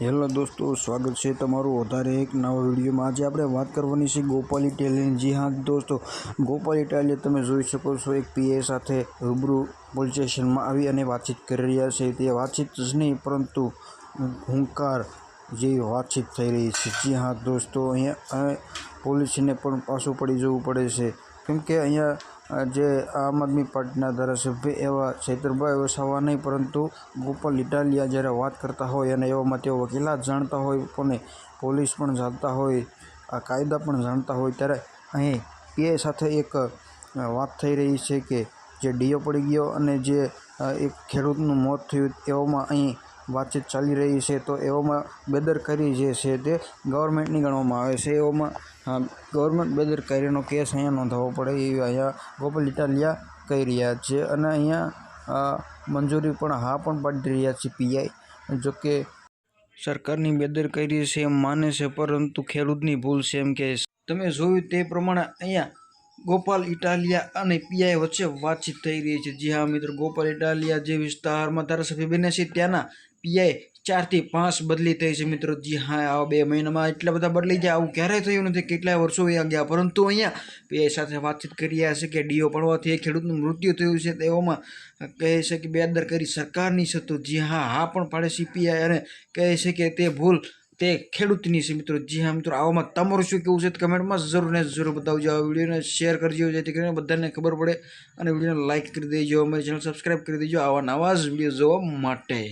Hello દોસ્તો, સ્વાગત છે તમારું વધારે એક નવા વિડીયોમાં. આજે આપણે વાત કરવાની છે ગોપાલ ઇટાલિયન. જી હા દોસ્તો, ગોપાલ ઇટાલિયન તમે જોઈ શકો છો, એક પીએ સાથે રૂબરૂ પોલીસ સ્ટેશનમાં આવી અને વાતચીત કરી રહ્યા છે. તે વાતચીત જ નહીં, પરંતુ હુંકાર જેવી વાતચીત થઈ રહી છે. જી હા દોસ્તો, અહીંયા પોલીસને પણ પાછું પડી જવું પડે છે. કેમ કે અહીંયા જે આમ આદમી પાર્ટીના ધારાસભ્ય એવા ચૈતરભાઈ વસાવા નહીં, પરંતુ ગોપાલ ઇટાલિયા જ્યારે વાત કરતા હોય અને એવામાં તેઓ વકીલાત જાણતા હોય પણ પોલીસ પણ જાણતા હોય, આ કાયદા પણ જાણતા હોય, ત્યારે અહીં પીએ સાથે એક વાત થઈ રહી છે કે જે ડીઓ પડી ગયો અને જે એક ખેડૂતનું મોત થયું, એવામાં અહીં વાતચીત ચાલી રહી છે, તો એવામાં બેદરકારી જે છે તે ગવર્મેન્ટની ગણવામાં આવે છે. એવામાં ગવર્મેન્ટ બેદરકારીનો કેસ અહીંયા નોંધાવવો પડે એવી અહીંયા ગોપાલ ઇટાલિયા કહી રહ્યા છે. અને અહીંયા મંજૂરી પણ હા પણ પાડી રહ્યા છે પીઆઈ. જોકે સરકારની બેદરકારી છે એમ માને છે, પરંતુ ખેડૂતની ભૂલ છે એમ કે તમે જોયું તે પ્રમાણે અહીંયા ગોપાલ ઇટાલિયા અને પીઆઈ વચ્ચે વાતચીત થઈ રહી છે. જી હા, મિત્રો. ગોપાલ ઇટાલિયા જે વિસ્તારમાં ધારાસભ્ય બને છે, ત્યાંના પીઆઈ ચારથી પાંચ બદલી થઈ છે, મિત્રો. જી હા આ બે મહિનામાં એટલા બધા બદલી ગયા આવું ક્યારેય થયું નથી. કેટલાય વર્ષો વયા ગયા પરંતુ અહીંયા પીઆઈ સાથે વાતચીત કરી રહ્યા છે કે ડીઓ પડવાથી એક ખેડૂતનું મૃત્યુ થયું છે તેઓમાં કહે છે કે બેદરકારી સરકારની છે જી હા હા પણ પાડે છે પીઆઈ અને કહે છે કે તે ભૂલ તે ખેડૂતની છે મિત્રો. જી હા મિત્રો, આવામાં તમારું શું કેવું છે કમેન્ટમાં જરૂર ને જરૂર બતાવજો. આ વિડીયોને શેર કરજો, જેથી કરીને બધાને ખબર પડે. અને વિડીયોને લાઇક કરી દેજો, અમારી ચેનલ સબસ્ક્રાઈબ કરી દેજો આવા નવા જ વીડિયો જોવા માટે.